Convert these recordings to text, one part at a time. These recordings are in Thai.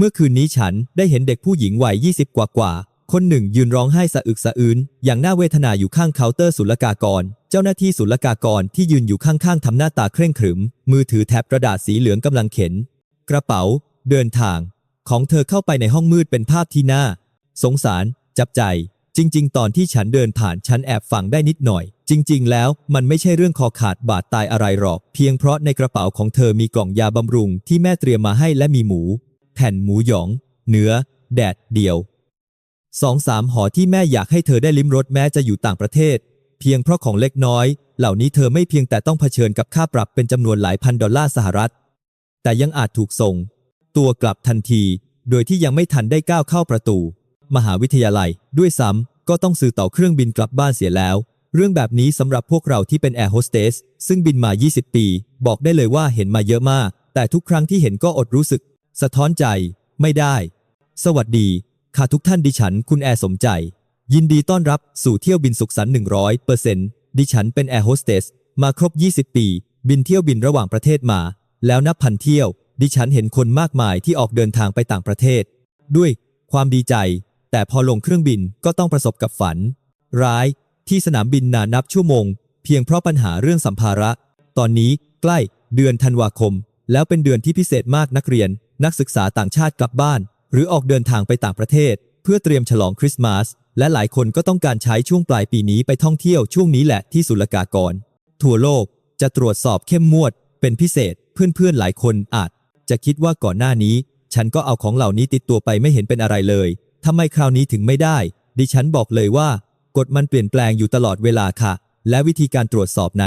เมื่อคืนนี้ฉันได้เห็นเด็กผู้หญิงวัย 20 กว่ากว่า คนหนึ่งยืนร้องไห้สะอึกสะอื้นอย่างน่าเวทนาอยู่ข้างเคาน์เตอร์ศุลกากร เจ้าหน้าที่ศุลกากรที่ยืนอยู่ข้างๆทำหน้าตาเคร่งขรึม มือถือแท็บกระดาษสีเหลืองกำลังเข็น กระเป๋า เดินทาง ของเธอเข้าไปในห้องมืดเป็นภาพที่น่า สงสาร จับใจ จริง ๆ ตอนที่ฉันเดินผ่านฉันแอบฟังได้นิดหน่อย จริง ๆ แล้วมันไม่ใช่เรื่องคอขาดบาดตายอะไรหรอก เพียงเพราะในกระเป๋าของเธอมีกล่องยาบำรุงที่แม่เตรียมมาให้และมีหมู ผ่นหมูหยอง เนื้อ แดดเดียวสองสามห่อที่แม่อยากให้เธอได้ลิ้มรสแม้จะอยู่ต่างประเทศ เพียงเพราะของเล็กน้อย เหล่านี้เธอไม่เพียงแต่ต้องเผชิญกับค่าปรับเป็นจำนวนหลายพันดอลลาร์สหรัฐ แต่ยังอาจถูกส่ง ตัวกลับทันที โดยที่ยังไม่ทันได้ก้าวเข้าประตู มหาวิทยาลัย ด้วยซ้ำก็ต้องซื้อต่อเครื่องบินกลับบ้านเสียแล้ว เรื่องแบบนี้สำหรับพวกเราที่เป็นแอร์โฮสเตสซึ่งบินมา 20 ปี บอกได้เลยว่าเห็นมาเยอะมาก แต่ทุกครั้งที่เห็นก็อดรู้สึก สะท้อนใจ ไม่ได้ สวัสดี ค่ะทุกท่านดิฉัน คุณแอร์สมใจ ยินดีต้อนรับสู่เที่ยวบินสุขสันต์100เปอร์เซ็นต์ดิฉันเป็นแอร์โฮสเตสมาครบ 20 ปี บินเที่ยวบินระหว่างประเทศมา แล้วนับพันเที่ยว ดิฉันเห็นคนมากมายที่ออกเดินทางไปต่างประเทศ ด้วยความดีใจ แต่พอลงเครื่องบินก็ต้องประสบกับฝัน ร้ายที่สนามบินนานนับชั่วโมง เพียงเพราะปัญหาเรื่องสัมภาระ ตอนนี้ใกล้เดือนธันวาคม แล้วเป็นเดือนที่พิเศษมากนักเรียน นักศึกษาต่างชาติกลับบ้าน หรือออกเดินทางไปต่างประเทศ เพื่อเตรียมฉลองคริสต์มาสและหลายคนก็ต้องการใช้ช่วงปลายปีนี้ไปท่องเที่ยวช่วงนี้แหละที่ศุลกากร ทั่วโลกจะตรวจสอบเข้มงวด เป็นพิเศษเพื่อนๆหลายคนอาจ จะคิดว่าก่อนหน้านี้ ฉันก็เอาของเหล่านี้ติดตัวไปไม่เห็นเป็นอะไรเลยทำไมคราวนี้ถึงไม่ได้ ดิฉันบอกเลยว่ากฎมันเปลี่ยนแปลงอยู่ตลอดเวลาค่ะ และวิธีการตรวจสอบใน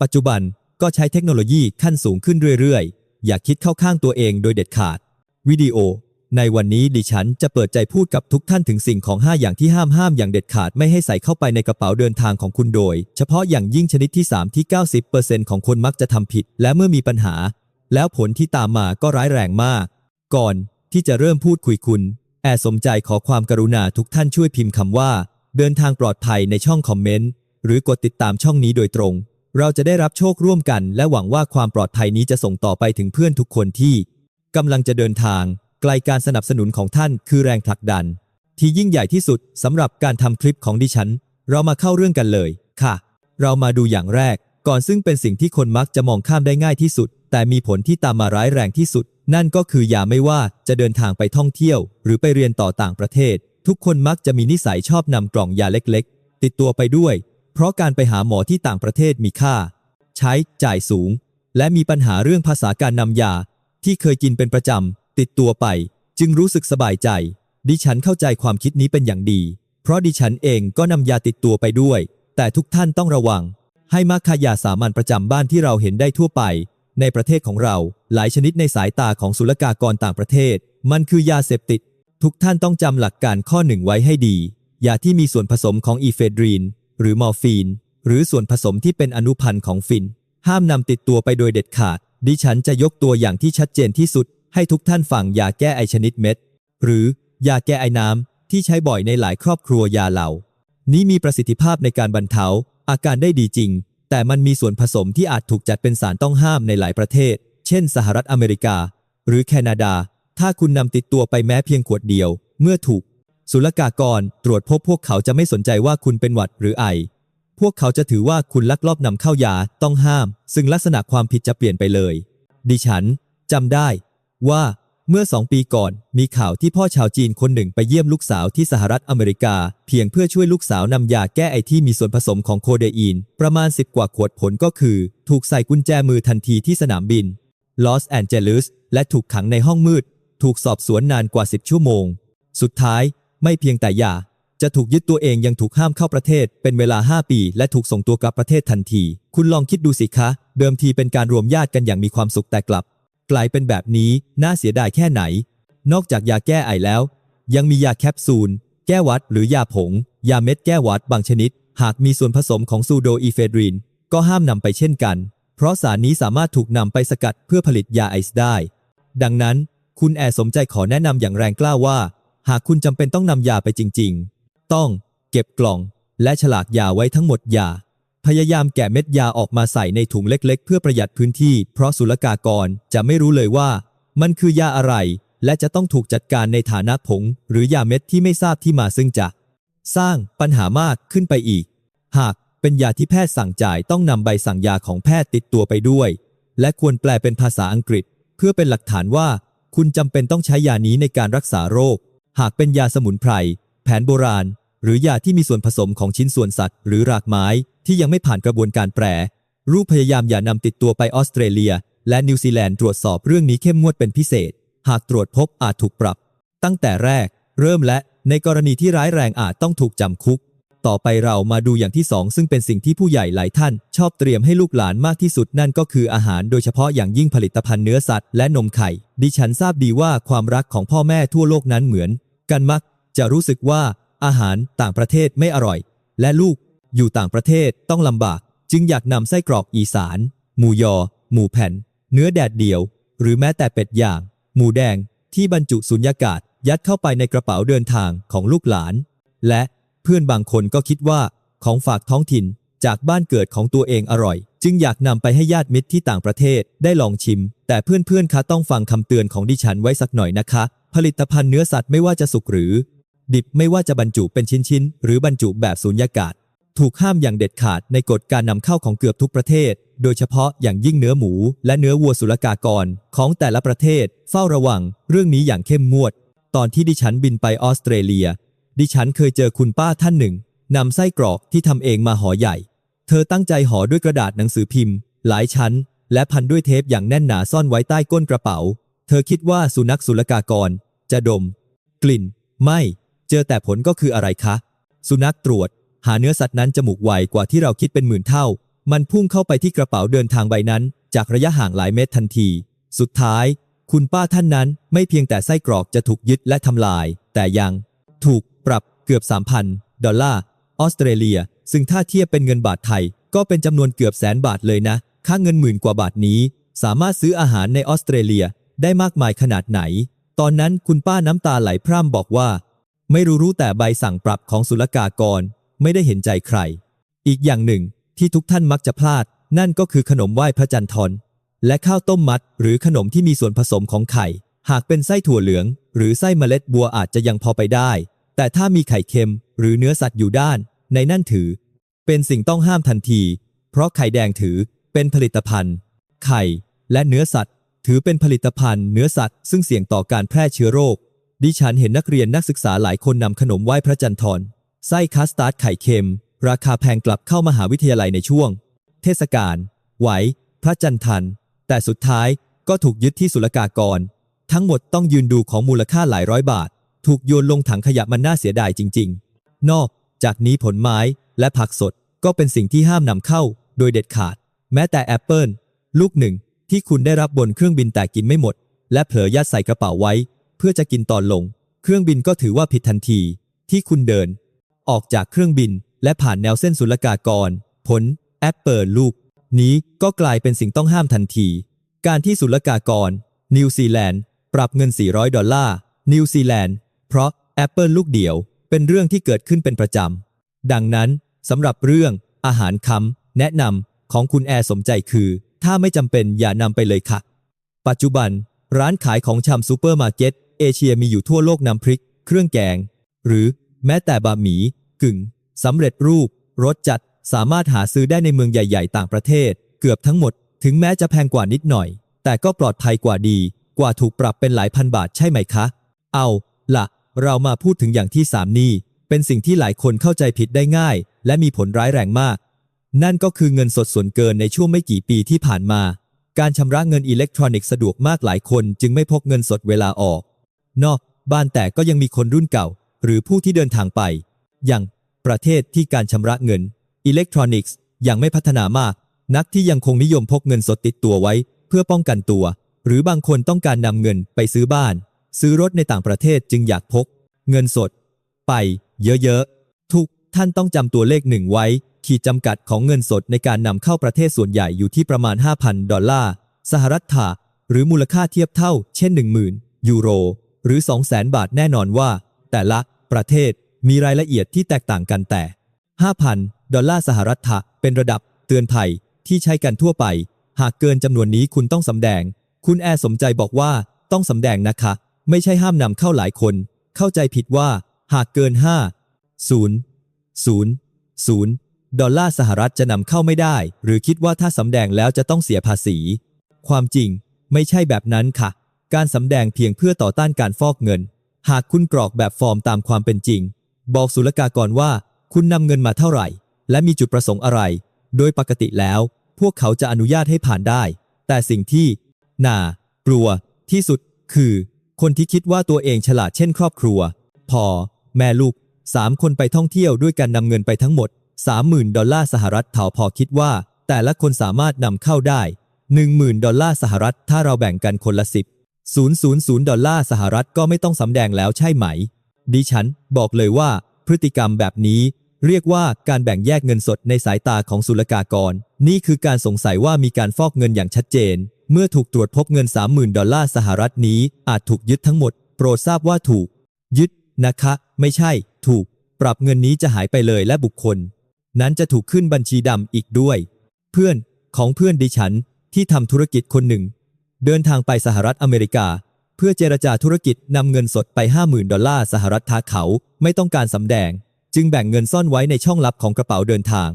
ปัจจุบันก็ใช้เทคโนโลยีขั้นสูงขึ้นเรื่อยๆ อย่าคิดเข้าข้างตัวเองโดยเด็ดขาด วิดีโอ ในวันนี้ดิฉันจะเปิดใจพูดกับทุกท่านถึงสิ่งของ 5 อย่างที่ห้ามห้ามอย่างเด็ดขาดไม่ให้ใส่เข้าไปในกระเป๋าเดินทางของคุณโดย เฉพาะอย่างยิ่งชนิดที่ 3 ที่ 90%ของคนมักจะทำผิด และเมื่อมีปัญหา แล้วผลที่ตามมาก็ร้ายแรงมาก ก่อนที่จะเริ่มพูดคุยคุณ แอร์สมใจขอความกรุณาทุกท่านช่วยพิมพ์คำว่า เดินทางปลอดภัยในช่องคอมเมนต์หรือกดติดตามช่องนี้โดยตรง เราจะได้รับโชคร่วมกัน และหวังว่าความปลอดภัยนี้จะส่งต่อไปถึงเพื่อนทุกคนที่กำลังจะเดินทาง ไกลการสนับสนุนของท่านคือแรงผลักดัน ที่ยิ่งใหญ่ที่สุดสำหรับการทำคลิปของดิฉัน เรามาเข้าเรื่องกันเลย ค่ะ เรามาดูอย่างแรก ก่อนซึ่งเป็นสิ่งที่คนมักจะมองข้ามได้ง่ายที่สุด แต่มีผลที่ตามมาร้ายแรงที่สุด นั่นก็คืออย่าไม่ว่าจะเดินทางไปท่องเที่ยว หรือไปเรียนต่อต่างประเทศ ทุกคนมักจะมีนิสัยชอบนำกล่องยาเล็ก ๆ ติดตัวไปด้วย เพราะการไปหาหมอที่ต่างประเทศมีค่า ใช้จ่ายสูง และมีปัญหาเรื่องภาษาการนำยา ที่เคยกินเป็นประจำติดตัวไป จึงรู้สึกสบายใจ ดิฉันเข้าใจความคิดนี้เป็นอย่างดี เพราะดิฉันเองก็นำยาติดตัวไปด้วย แต่ทุกท่านต้องระวัง ให้มาคายาสามัญประจำบ้านที่เราเห็นได้ทั่วไป ในประเทศของเราหลายชนิดในสายตาของศุลกากรต่างประเทศ มันคือยาเสพติด ทุกท่านต้องจำหลักการข้อหนึ่งไว้ให้ดียาที่มีส่วนผสมของอีเฟดรีน หรือมอร์ฟีน หรือส่วนผสมที่เป็นอนุพันธ์ของฟิน ห้ามนำติดตัวไปโดยเด็ดขาด ดิฉันจะยกตัวอย่างที่ชัดเจนที่สุด ให้ทุกท่านฟังยาแก้ไอชนิดเม็ด หรือยาแก้ไอน้ำที่ใช้บ่อยในหลายครอบครัวยาเหล่า นี้มีประสิทธิภาพในการบรรเทาอาการได้ดีจริง แต่มันมีส่วนผสมที่อาจถูกจัดเป็นสารต้องห้ามในหลายประเทศ เช่น สหรัฐอเมริกา หรือแคนาดา ถ้าคุณนำติดตัวไปแม้เพียงขวดเดียว เมื่อถูก ศุลกากรตรวจพบพวกเขาจะไม่สนใจว่าคุณเป็นหวัดหรือไอ พวกเขาจะถือว่าคุณลักลอบนำเข้ายาต้องห้าม ซึ่งลักษณะความผิดจะเปลี่ยนไปเลย ดิฉันจำได้ว่าเมื่อสองปีก่อน มีข่าวที่พ่อชาวจีนคนหนึ่งไปเยี่ยมลูกสาวที่สหรัฐอเมริกา เพียงเพื่อช่วยลูกสาวนำยาแก้ไอที่มีส่วนผสมของโคเดอีน ประมาณ 10 กว่าขวดผลก็คือ ถูกใส่กุญแจมือทันทีที่สนามบินลอสแอนเจลิสและถูกขังในห้องมืด ถูกสอบสวนนานกว่า 10 ชั่วโมง สุดท้าย ไม่เพียงแต่ยาจะถูกยึดตัวเองยังถูกห้ามเข้าประเทศ เป็นเวลา 5 ปี และถูกส่งตัวกลับประเทศทันที คุณลองคิดดูสิคะ เดิมทีเป็นการรวมญาติกันอย่างมีความสุขแต่กลับ กลายเป็นแบบนี้น่าเสียดายแค่ไหน นอกจากยาแก้ไอแล้ว ยังมียาแคปซูล แก้วัด หรือยาผง ยาเม็ดแก้วัดบางชนิด หากมีส่วนผสมของซูโดอีเฟดรินก็ห้ามนำไปเช่นกัน เพราะสารนี้สามารถถูกนำไปสกัดเพื่อผลิตยาไอซ์ได้ ดังนั้น คุณแอสมใจขอแนะนำอย่างแรงกล้าว่า หากคุณจำเป็นต้องนำยาไปจริง ๆ ต้องเก็บกล่อง และฉลากยาไว้ทั้งหมดยา พยายามแกะเม็ดยาออกมาใส่ในถุงเล็ก ๆ เพื่อประหยัดพื้นที่ เพราะศุลกากรจะไม่รู้เลยว่า มันคือยาอะไร และจะต้องถูกจัดการในฐานะผง หรือยาเม็ดที่ไม่ทราบที่มาซึ่งจะ สร้างปัญหามากขึ้นไปอีก หากเป็นยาที่แพทย์สั่งจ่ายต้องนำใบสั่งยาของแพทย์ติดตัวไปด้วย และควรแปลเป็นภาษาอังกฤษ เพื่อเป็นหลักฐานว่า คุณจำเป็นต้องใช้ยานี้ในการรักษาโรค หากเป็นยาสมุนไพร แผนโบราณ หรือยาที่มีส่วนผสมของชิ้นส่วนสัตว์ หรือรากไม้ที่ยังไม่ผ่านกระบวนการแปรรูปพยายามอย่านำติดตัวไปออสเตรเลีย และนิวซีแลนด์ตรวจสอบเรื่องนี้เข้มงวดเป็นพิเศษ หากตรวจพบอาจถูกปรับ ตั้งแต่แรก เริ่มและในกรณีที่ร้ายแรงอาจต้องถูกจำคุก ต่อไปเรามาดูอย่างที่สองซึ่งเป็นสิ่งที่ผู้ใหญ่หลายท่าน ชอบเตรียมให้ลูกหลานมากที่สุดนั่นก็คืออาหารโดยเฉพาะอย่างยิ่งผลิตภัณฑ์เนื้อสัตว์และนมไข่ ดิฉันทราบดีว่าความรักของพ่อแม่ทั่วโลกนั้นเหมือน กันมัก จะรู้สึกว่าอาหารต่างประเทศไม่อร่อย และลูกอยู่ต่างประเทศต้องลำบาก จึงอยากนำไส้กรอกอีสาน หมูยอ หมูแผ่น เนื้อแดดเดียว หรือแม้แต่เป็ดย่าง หมูแดง ที่บรรจุสุญญากาศ ยัดเข้าไปในกระเป๋าเดินทางของลูกหลาน และ เพื่อนบางคนก็คิดว่า ของฝากท้องถิ่นจากบ้านเกิดของตัวเองอร่อย จึงอยากนำไปให้ญาติมิตรที่ต่างประเทศได้ลองชิม แต่เพื่อนๆคะต้องฟังคำเตือนของดิฉันไว้สักหน่อยนะคะ ผลิตภัณฑ์เนื้อสัตว์ไม่ว่าจะสุกหรือ ดิบไม่ว่าจะบรรจุเป็นชิ้นๆหรือบรรจุแบบสูญญากาศ ถูกห้ามอย่างเด็ดขาดในกฎการนำเข้าของเกือบทุกประเทศ โดยเฉพาะอย่างยิ่งเนื้อหมู และเนื้อวัวศุลกากร ของแต่ละประเทศ เฝ้าระวัง เรื่องนี้อย่างเข้มงวด ตอนที่ดิฉันบินไปออสเตรเลีย ดิฉันเคยเจอคุณป้าท่านหนึ่งนำไส้กรอกที่ทำเองมาห่อใหญ่ เธอตั้งใจห่อด้วยกระดาษหนังสือพิมพ์ หลายชั้น และพันด้วยเทปอย่างแน่นหนาซ่อนไว้ใต้ก้นกระเป๋า เธอคิดว่าสุนัขศุลกากร จะดม กลิ่น ไม่ เจอแต่ผลก็คืออะไรคะ สุนัขตรวจ หาเนื้อสัตว์นั้นจมูกไวกว่าที่เราคิดเป็นหมื่นเท่า มันพุ่งเข้าไปที่กระเป๋าเดินทางใบนั้น จากระยะห่างหลายเมตรทันที สุดท้าย คุณป้าท่านนั้นไม่เพียงแต่ไส้กรอกจะถูกยึดและทำลาย แต่ยัง ถูก ปรับเกือบ 3,000 ดอลลาร์ออสเตรเลีย ซึ่งถ้าเทียบเป็นเงินบาทไทย ก็เป็นจำนวนเกือบแสนบาทเลยนะ ค่าเงินหมื่นกว่าบาทนี้ สามารถซื้ออาหารในออสเตรเลียได้มากมายขนาดไหน ตอนนั้นคุณป้าน้ำตาไหลพร่ำบอกว่า ไม่รู้รู้แต่ใบสั่งปรับของศุลกากร ไม่ได้เห็นใจใคร อีกอย่างหนึ่งที่ทุกท่านมักจะพลาด นั่นก็คือขนมไหว้พระจันทร์ทอนและข้าวต้มมัด หรือขนมที่มีส่วนผสมของไข่ หากเป็นไส้ถั่วเหลือง หรือไส้เมล็ดบัวอาจจะยังพอไปได้ แต่ถ้ามีไข่เค็มหรือเนื้อสัตว์อยู่ด้าน ในนั่นถือ เป็นสิ่งต้องห้ามทันที เพราะไข่แดงถือเป็นผลิตภัณฑ์ ไข่และเนื้อสัตว์ ถือเป็นผลิตภัณฑ์เนื้อสัตว์ซึ่งเสี่ยงต่อการแพร่เชื้อโรค ดิฉันเห็นนักเรียนนักศึกษาหลายคนนำขนมไหว้พระจันทร์ทอนไส้คัสตาร์ดไข่เค็ม ราคาแพงกลับเข้ามหาวิทยาลัยในช่วง เทศกาลไหว พระจันทร์ทัน แต่สุดท้ายก็ถูกยึดที่ศุลกากร ทั้งหมดต้องยืนดูของมูลค่าหลายร้อยบาท ถูกโยนลงถังขยะมันน่าเสียดายจริง ๆ นอกจากนี้ผลไม้และผักสดก็เป็นสิ่งที่ห้ามนำเข้า โดยเด็ดขาด แม้แต่แอปเปิลลูกหนึ่งที่คุณได้รับบนเครื่องบินแต่กินไม่หมด และเผลอยัดใส่กระเป๋าไว้ เพื่อจะกินตอนลง เครื่องบินก็ถือว่าผิดทันที ที่คุณเดิน ออกจากเครื่องบินและผ่านแนวเส้นศุลกากร ผลแอปเปิลลูก นี้ก็กลายเป็นสิ่งต้องห้ามทันที การที่ศุลกากร นิวซีแลนด์ ปรับเงิน 400 ดอลลาร์นิวซีแลนด์ เพราะแอปเปิลลูกเดียวเป็นเรื่องที่เกิดขึ้นเป็นประจำ ดังนั้นสำหรับเรื่องอาหารคำแนะนำของคุณแอร์สมใจคือ ถ้าไม่จำเป็นอย่านำไปเลยค่ะ ปัจจุบัน ร้านขายของชำซูเปอร์มาร์เก็ตเอเชียมีอยู่ทั่วโลกนำพริก เครื่องแกง หรือแม้แต่บะหมี่กึ่งสำเร็จรูปรสจัดสามารถหาซื้อได้ในเมืองใหญ่ๆ ต่างประเทศ เกือบทั้งหมด ถึงแม้จะแพงกว่านิดหน่อย แต่ก็ปลอดภัยกว่าดี กว่าถูกปรับเป็นหลายพันบาทใช่ไหมคะ เอาละ เรามาพูดถึงอย่างที่สามนี่เป็นสิ่งที่หลายคนเข้าใจผิดได้ง่าย และมีผลร้ายแรงมาก นั่นก็คือเงินสดส่วนเกินในช่วงไม่กี่ปีที่ผ่านมา การชำระเงินอิเล็กทรอนิกส์สะดวกมากหลายคนจึงไม่พกเงินสดเวลาออก นอกบ้านแต่ก็ยังมีคนรุ่นเก่า หรือผู้ที่เดินทางไป อย่างประเทศที่การชำระเงิน อิเล็กทรอนิกส์ยังไม่พัฒนามาก นักที่ยังคงนิยมพกเงินสดติดตัวไว้ เพื่อป้องกันตัว หรือบางคนต้องการนำเงินไปซื้อบ้าน ซื้อรถในต่างประเทศจึงอยากพก เงินสด ไป เยอะๆ ทุกท่านต้องจำตัวเลขหนึ่งไว้ ขีดจำกัดของเงินสดในการนำเข้าประเทศส่วนใหญ่อยู่ที่ประมาณ 5,000 ดอลลาร์สหรัฐถาหรือมูลค่าเทียบเท่า เช่น 10,000 ยูโร หรือ 200,000 บาทแน่นอนว่า แต่ละประเทศมีรายละเอียดที่แตกต่างกันแต่ 5,000 ดอลลาร์สหรัฐถาเป็นระดับเตือนภัยที่ใช้กันทั่วไป หากเกินจำนวนนี้คุณต้องสำแดง คุณแอร์สมใจบอกว่าต้องสำแดงนะคะ ไม่ใช่ห้ามนำเข้าหลายคน เข้าใจผิดว่า หากเกิน 5 0 0 0 ดอลลาร์สหรัฐจะนำเข้าไม่ได้ หรือคิดว่าถ้าสำแดงแล้วจะต้องเสียภาษี ความจริงไม่ใช่แบบนั้นค่ะ การสำแดงเพียงเพื่อต่อต้านการฟอกเงิน หากคุณกรอกแบบฟอร์มตามความเป็นจริง บอกศุลกากรว่า คุณนำเงินมาเท่าไหร่ และมีจุดประสงค์อะไร โดยปกติแล้ว พวกเขาจะอนุญาตให้ผ่านได้ แต่สิ่งที่น่ากลัวที่สุดคือ คนที่คิดว่าตัวเองฉลาดเช่นครอบครัวพอแม่ลูกสามคนไปท่องเที่ยวด้วยกันนำเงินไปทั้งหมด 30,000 ดอลลาร์สหรัฐเถาพอคิดว่า แต่ละคนสามารถนำเข้าได้ 10,000 ดอลลาร์สหรัฐถ้าเราแบ่งกันคนละ10 000 ดอลลาร์สหรัฐก็ไม่ต้องสำแดงแล้วใช่ไหม ดิฉันบอกเลยว่าพฤติกรรมแบบนี้ เรียกว่าการแบ่งแยกเงินสดในสายตาของศุลกากร นี่คือการสงสัยว่ามีการฟอกเงินอย่างชัดเจน เมื่อถูกตรวจพบเงิน 30,000 ดอลลาร์สหรัฐนี้ อาจถูกยึดทั้งหมด โปรดทราบว่าถูก ยึดนะคะ ไม่ใช่ ถูก ปรับเงินนี้จะหายไปเลยและบุคคล นั้นจะถูกขึ้นบัญชีดำอีกด้วย เพื่อนของเพื่อนดิฉันที่ทำธุรกิจคนหนึ่ง เดินทางไปสหรัฐอเมริกา เพื่อเจรจาธุรกิจนำเงินสดไป 50,000 ดอลลาร์สหรัฐท้าเขาไม่ต้องการสำแดง จึงแบ่งเงินซ่อนไว้ในช่องลับของกระเป๋าเดินทาง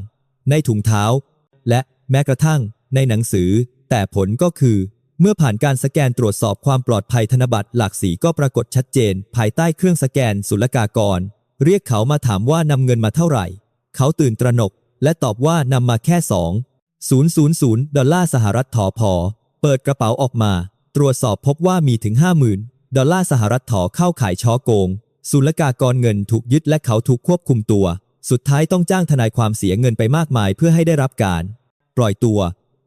ในถุงเท้า และแม้กระทั่ง ในหนังสือ แต่ผลก็คือ เมื่อผ่านการสแกนตรวจสอบความปลอดภัยธนบัตรหลากสีก็ปรากฏชัดเจน ภายใต้เครื่องสแกนศุลกากร เรียกเขามาถามว่านำเงินมาเท่าไหร่ เขาตื่นตระหนก และตอบว่านำมาแค่สอง000 ดอลลาร์สหรัฐถอพอ เปิดกระเป๋าออกมา ตรวจสอบพบว่ามีถึง 50,000 ดอลลาร์สหรัฐถอเข้าขายช้อโกง ศุลกากรเงินถูกยึดและเขาถูกควบคุมตัว สุดท้ายต้องจ้างทนายความเสียเงินไปมากมายเพื่อให้ได้รับการ ปล่อยตัว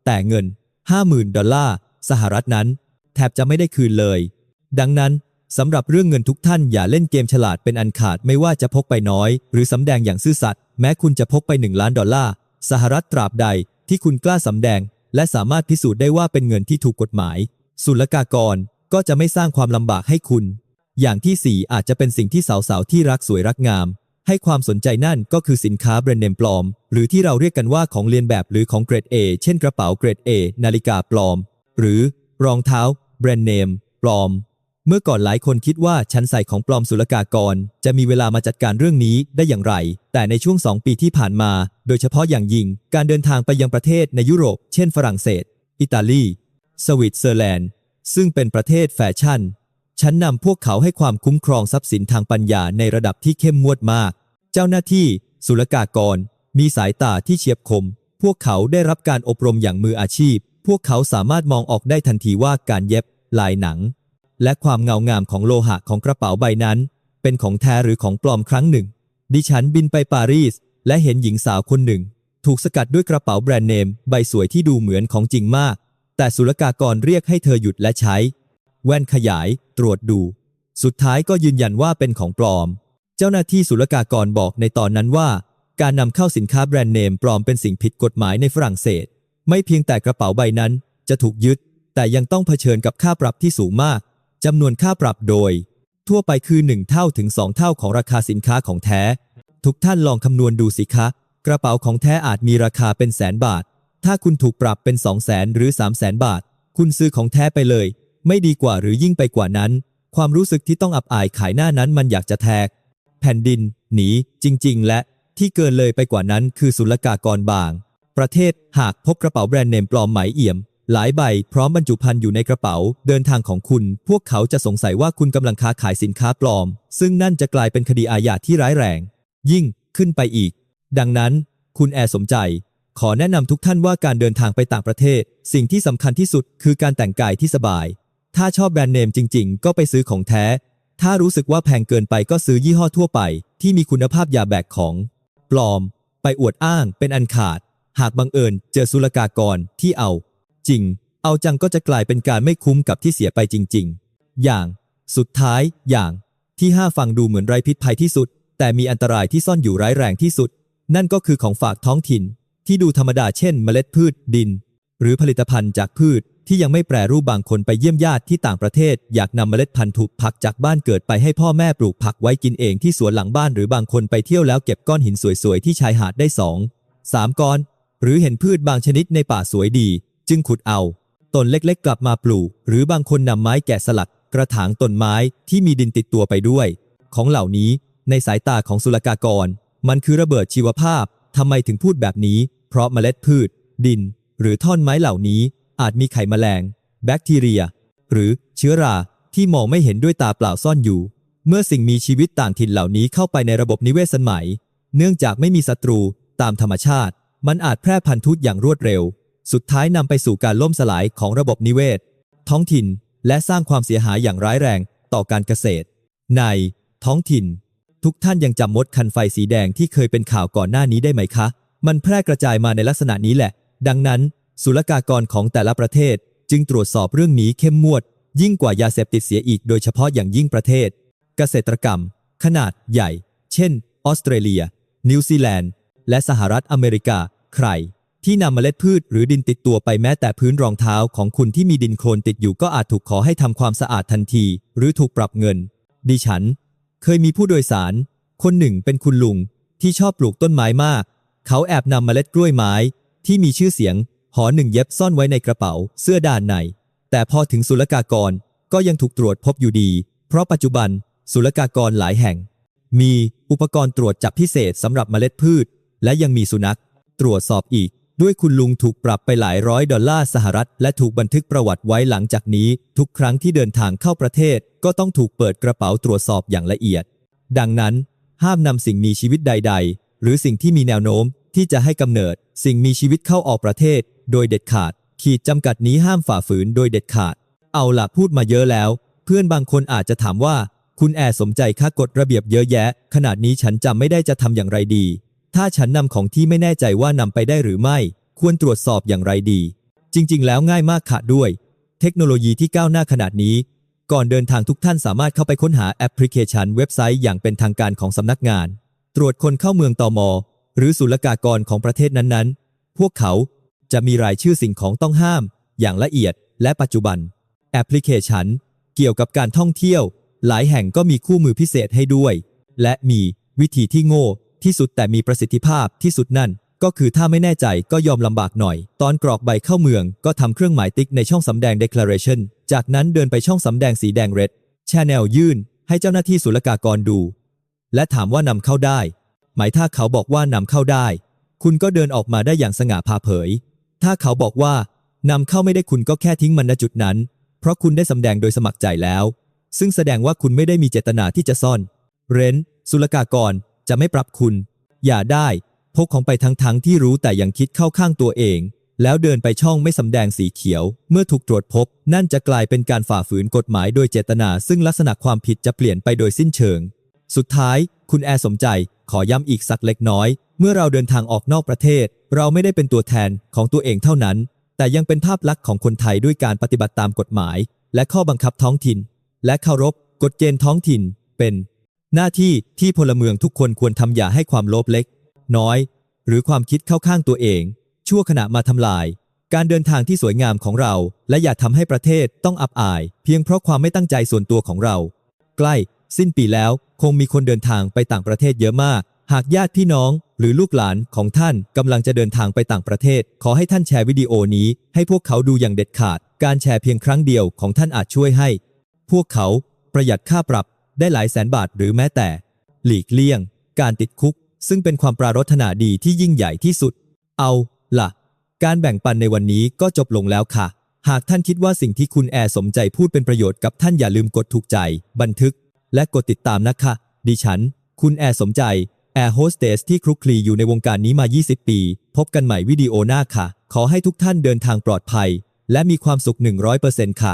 แต่เงิน 50,000 ดอลลาร์สหรัฐนั้น แทบจะไม่ได้คืนเลย ดังนั้นสำหรับเรื่องเงินทุกท่านอย่าเล่นเกมฉลาดเป็นอันขาดไม่ว่าจะพกไปน้อย หรือสำแดงอย่างซื่อสัตย์แม้คุณจะพกไป 1 ล้านดอลลาร์สหรัฐตราบใดที่คุณกล้าสำแดง และสามารถพิสูจน์ได้ว่าเป็นเงินที่ถูกกฎหมายศุลกากรก็จะไม่สร้างความลำบากให้คุณ อย่างที่ 4 อาจจะเป็นสิ่งที่สาวๆ ที่รักสวยรักงาม ให้ความสนใจนั่นก็คือสินค้าแบรนด์เนมปลอม หรือที่เราเรียกกันว่าของเลียนแบบหรือของเกรด A เช่นกระเป๋าเกรด A นาฬิกาปลอม หรือรองเท้า แบรนด์เนมปลอม เมื่อก่อนหลายคนคิดว่าชั้นใส่ของปลอมศุลกากร จะมีเวลามาจัดการเรื่องนี้ได้อย่างไร แต่ในช่วง 2 ปีที่ผ่านมา โดยเฉพาะอย่างยิ่ง การเดินทางไปยังประเทศในยุโรป เช่น ฝรั่งเศส อิตาลี สวิตเซอร์แลนด์ ซึ่งเป็นประเทศแฟชั่น ฉันนำพวกเขาให้ความคุ้มครองทรัพย์สินทางปัญญาในระดับที่เข้มงวดมาก เจ้าหน้าที่ ศุลกากร มีสายตาที่เฉียบคม พวกเขาได้รับการอบรมอย่างมืออาชีพ พวกเขาสามารถมองออกได้ทันทีว่าการเย็บ ลายหนัง และความเงางามของโลหะของกระเป๋าใบนั้น เป็นของแท้หรือของปลอมครั้งหนึ่ง ดิฉันบินไปปารีส และเห็นหญิงสาวคนหนึ่ง ถูกสกัดด้วยกระเป๋าแบรนด์เนม ใบสวยที่ดูเหมือนของจริงมาก แต่ศุลกากรเรียกให้เธอหยุดและใช้ แว่นขยาย ตรวจดู สุดท้ายก็ยืนยันว่าเป็นของปลอม เจ้าหน้าที่ศุลกากรบอกในตอนนั้นว่า การนำเข้าสินค้าแบรนด์เนมปลอมเป็นสิ่งผิดกฎหมายในฝรั่งเศส ไม่เพียงแต่กระเป๋าใบนั้นจะถูกยึด แต่ยังต้องเผชิญกับค่าปรับที่สูงมากจำนวนค่าปรับโดย ทั่วไปคือ 1 เท่าถึง 2 เท่าของราคาสินค้าของแท้ ทุกท่านลองคำนวณดูสิคะ กระเป๋าของแท้อาจมีราคาเป็นแสนบาท ถ้าคุณถูกปรับเป็น 2 0 0แสนหรือ 3 0 0แสนบาท คุณซื้อของแท้ไปเลย ไม่ดีกว่าหรือยิ่งไปกว่านั้น ความรู้สึกที่ต้องอับอายขายหน้านั้นมันอยากจะแทก แผ่นดิน หนี จริง ๆ และที่เกินเลยไปกว่านั้นคือศุลกากรบาง ประเทศหากพบกระเป๋าแบรนด์เนมปลอมไหมเอี่ยม หลายใบพร้อมบรรจุภัณฑ์อยู่ในกระเป๋า เดินทางของคุณ พวกเขาจะสงสัยว่าคุณกำลังค้าขายสินค้าปลอม ซึ่งนั่นจะกลายเป็นคดีอาญาที่ร้ายแรง ยิ่งขึ้นไปอีก ดังนั้นคุณแอร์สมใจ ขอแนะนำทุกท่านว่าการเดินทางไปต่างประเทศ สิ่งที่สำคัญที่สุดคือการแต่งกายที่สบาย ถ้าชอบแบรนด์เนมจริง ๆ ก็ไปซื้อของแท้ ถ้ารู้สึกว่าแพงเกินไปก็ซื้อยี่ห้อทั่วไป ที่มีคุณภาพอย่าแบกของ ปลอม ไปอวดอ้างเป็นอันขาด หากบังเอิญเจอศุลกากรที่เอา จริง เอาจังก็จะกลายเป็นการไม่คุ้มกับที่เสียไปจริง ๆ อย่าง สุดท้ายอย่าง ที่ห้าฟังดูเหมือนไร้พิษภัยที่สุด แต่มีอันตรายที่ซ่อนอยู่ร้ายแรงที่สุด นั่นก็คือของฝากท้องถิ่น ที่ดูธรรมดาเช่น เมล็ดพืชดิน หรือผลิตภัณฑ์จากพืช ที่ยังไม่แปรรูปบางคนไปเยี่ยมญาติที่ต่างประเทศ อยากนำเมล็ดพันธุ์ถูกผักจากบ้านเกิดไปให้พ่อแม่ปลูกผักไว้กินเองที่สวนหลังบ้านหรือบางคนไปเที่ยวแล้วเก็บก้อนหินสวยๆ ที่ชายหาดได้สองสามก้อน หรือเห็นพืชบางชนิดในป่าสวยดี จึงขุดเอา ต้นเล็กๆ กลับมาปลูก หรือบางคนนำไม้แกะสลัก กระถางต้นไม้ที่มีดินติดตัวไปด้วย ของเหล่านี้ ในสายตาของศุลกากร มันคือระเบิดชีวภาพทำไมถึงพูดแบบนี้ เพราะเมล็ดพืช ดิน หรือท่อนไม้เหล่านี้ อาจมีไข่แมลง แบคทีเรีย หรือเชื้อราที่มองไม่เห็นด้วยตาเปล่าซ่อนอยู่ เมื่อสิ่งมีชีวิตต่างถิ่นเหล่านี้เข้าไปในระบบนิเวศสมัย เนื่องจากไม่มีศัตรูตามธรรมชาติ มันอาจแพร่พันธุ์ทุอย่างรวดเร็ว สุดท้ายนำไปสู่การล่มสลายของระบบนิเวศ ท้องถิ่นและสร้างความเสียหายอย่างร้ายแรงต่อการเกษตร ในท้องถิ่น ทุกท่านยังจำมดคันไฟสีแดงที่เคยเป็นข่าวก่อนหน้านี้ได้ไหมคะ มันแพร่กระจายมาในลักษณะนี้แหละ ดังนั้น ศุลกากรของแต่ละประเทศจึงตรวจสอบเรื่องนี้เข้มงวด ยิ่งกว่ายาเสพติดเสียอีกโดยเฉพาะอย่างยิ่งประเทศ เกษตรกรรม ขนาดใหญ่ เช่น ออสเตรเลีย นิวซีแลนด์ และสหรัฐอเมริกา ใคร ที่นำเมล็ดพืชหรือดินติดตัวไปแม้แต่พื้นรองเท้าของคุณที่มีดินโคลนติดอยู่ก็อาจถูกขอให้ทำความสะอาดทันที หรือถูกปรับเงิน ดิฉัน เคยมีผู้โดยสาร คนหนึ่งเป็นคุณลุงที่ชอบปลูกต้นไม้มาก เขาแอบนำเมล็ดกล้วยไม้ที่มีชื่อเสียง หอหนึ่งเย็บซ่อนไว้ในกระเป๋าเสื้อด้านใน แต่พอถึงศุลกากรก็ยังถูกตรวจพบอยู่ดี เพราะปัจจุบันศุลกากรหลายแห่ง มีอุปกรณ์ตรวจจับพิเศษสำหรับเมล็ดพืช และยังมีสุนัข ตรวจสอบอีก ด้วยคุณลุงถูกปรับไปหลายร้อยดอลลาร์สหรัฐ และถูกบันทึกประวัติไว้หลังจากนี้ ทุกครั้งที่เดินทางเข้าประเทศ ก็ต้องถูกเปิดกระเป๋าตรวจสอบอย่างละเอียด ดังนั้น ห้ามนำสิ่งมีชีวิตใด ๆ หรือสิ่งที่มีแนวโน้มที่จะให้กำเนิดสิ่งมีชีวิตเข้าออกประเทศ โดยเด็ดขาด ขีดจำกัดนี้ห้ามฝ่าฝืนโดยเด็ดขาด เอาล่ะพูดมาเยอะแล้ว เพื่อนบางคนอาจจะถามว่า คุณแอร์สมใจค่ากฎระเบียบเยอะแยะ ขนาดนี้ฉันจำไม่ได้จะทำอย่างไรดี ถ้าฉันนำของที่ไม่แน่ใจว่านำไปได้หรือไม่ ควรตรวจสอบอย่างไรดี จริง ๆ แล้วง่ายมากค่ะด้วย เทคโนโลยีที่ก้าวหน้าขนาดนี้ ก่อนเดินทางทุกท่านสามารถเข้าไปค้นหาแอปพลิเคชันเว็บไซต์อย่างเป็นทางการของสำนักงาน ตรวจคนเข้าเมืองตอมหรือศุลกากรของประเทศนั้นๆ พวกเขา จะมีรายชื่อสิ่งของต้องห้าม อย่างละเอียด และปัจจุบัน แอปพลิเคชัน เกี่ยวกับการท่องเที่ยว หลายแห่งก็มีคู่มือพิเศษให้ด้วย และมีวิธีที่โง่ ที่สุดแต่มีประสิทธิภาพที่สุดนั่น ก็คือถ้าไม่แน่ใจก็ยอมลำบากหน่อย ตอนกรอกใบเข้าเมืองก็ทำเครื่องหมายติ๊กในช่องสำแดง declaration จากนั้นเดินไปช่องสำแดงสีแดง red channel ยื่น ให้เจ้าหน้าที่ศุลกากรดู และถามว่านำเข้าได้ หมายถ้าเขาบอกว่านำเข้าได้ คุณก็เดินออกมาได้อย่างสง่าผ่าเผย ถ้าเขาบอกว่านำเข้าไม่ได้คุณก็แค่ทิ้งมันณจุดนั้น เพราะคุณได้สำแดงโดยสมัครใจแล้ว ซึ่งแสดงว่าคุณไม่ได้มีเจตนาที่จะซ่อน เรนศุลกากรจะไม่ปรับคุณ อย่าได้พกของไปทั้งๆทที่รู้แต่ยังคิดเข้าข้างตัวเอง แล้วเดินไปช่องไม่สำแดงสีเขียว เมื่อถูกตรวจพบ นั่นจะกลายเป็นการฝ่าฝืนกฎหมายโดยเจตนา ซึ่งลักษณะความผิดจะเปลี่ยนไปโดยสิ้นเชิง สุดท้าย คุณแอร์สมใจขอย้ำอีกสักเล็กน้อย เมื่อเราเดินทางออกนอกประเทศ เราไม่ได้เป็นตัวแทนของตัวเองเท่านั้น แต่ยังเป็นภาพลักษณ์ของคนไทยด้วยการปฏิบัติตามกฎหมาย และข้อบังคับท้องถิ่น และเคารพกฎเกณฑ์ท้องถิ่น เป็น หน้าที่ที่พลเมืองทุกคนควรทำอย่าให้ความโลภเล็ก น้อย หรือความคิดเข้าข้างตัวเอง ชั่วขณะมาทำลาย การเดินทางที่สวยงามของเรา และอย่าทำให้ประเทศต้องอับอาย เพียงเพราะความไม่ตั้งใจส่วนตัวของเรา ใกล้ สิ้นปีแล้ว คงมีคนเดินทางไปต่างประเทศเยอะมาก หากญาติพี่น้อง หรือลูกหลานของท่านกำลังจะเดินทางไปต่างประเทศ ขอให้ท่านแชร์วิดีโอนี้ ให้พวกเขาดูอย่างเด็ดขาด การแชร์เพียงครั้งเดียวของท่านอาจช่วยให้ พวกเขาประหยัดค่าปรับได้หลายแสนบาทหรือแม้แต่ หลีกเลี่ยง การติดคุก ซึ่งเป็นความปรารถนาดีที่ยิ่งใหญ่ที่สุด เอาล่ะ การแบ่งปันในวันนี้ก็จบลงแล้วค่ะ หากท่านคิดว่าสิ่งที่คุณแอร์สมใจพูดเป็นประโยชน์กับท่านอย่าลืมกดถูกใจ บันทึก และกดติดตามนะคะ ดิฉัน คุณแอร์สมใจแอร์โฮสเตสที่คลุกคลีอยู่ในวงการนี้มา 20 ปี พบกันใหม่วิดีโอหน้าค่ะ ขอให้ทุกท่านเดินทางปลอดภัย และมีความสุข 100%ค่ะ